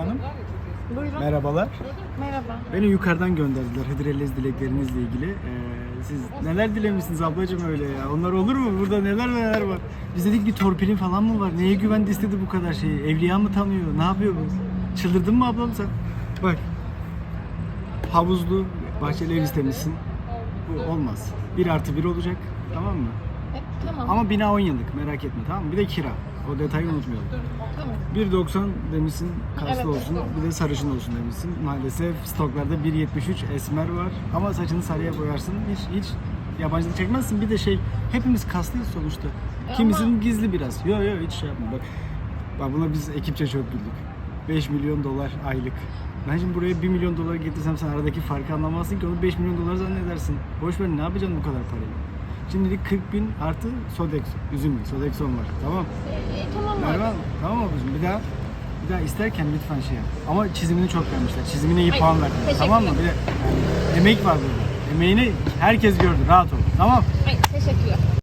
Hanım. Buyurun. Merhabalar. Merhaba. Beni yukarıdan gönderdiler Hıdrellez dileklerinizle ilgili. Ee, siz neler dilemişsiniz ablacığım öyle ya? Onlar olur mu? Burada neler neler var? Biz dedik bir torpilin falan mı var? Neye güvendi istedi bu kadar şeyi? Evliya mı tanıyor? Ne yapıyor bu? Çıldırdın mı ablam sen? Bak. Havuzlu, bahçeli ev istemişsin. Bu olmaz. Bir artı bir olacak. Tamam mı? E, tamam. Ama bina 10 yıllık merak etme tamam mı? Bir de kira. O detayı unutmayalım. Tamam. 1.90 demişsin kaslı Evet, olsun bir de sarışın olsun demişsin. Maalesef stoklarda 1.73 esmer var ama saçını sarıya boyarsın hiç hiç yabancılık çekmezsin. Bir de şey hepimiz kaslıyız sonuçta. E Kimisinin ama- gizli biraz. Yok yok hiç şey yapma bak. Bak buna biz ekipçe çok güldük. 5 milyon dolar aylık. Ben şimdi buraya 1 milyon dolar getirsem sen aradaki farkı anlamazsın ki onu 5 milyon dolar zannedersin. Boş ver ne yapacaksın bu kadar parayı? Şimdilik 40 bin artı Sodexo. Üzülme Sodexon var tamam. E, tamam abi. Merhaba, tamam ablacığım? Bir daha bir daha isterken lütfen şey yap. Ama çizimini çok beğenmişler. Çizimine iyi Ay, puan teşekkürler. Tamam mı? Bir de yani, emek var burada. Emeğini herkes gördü. Rahat ol. Tamam. Ay, teşekkürler.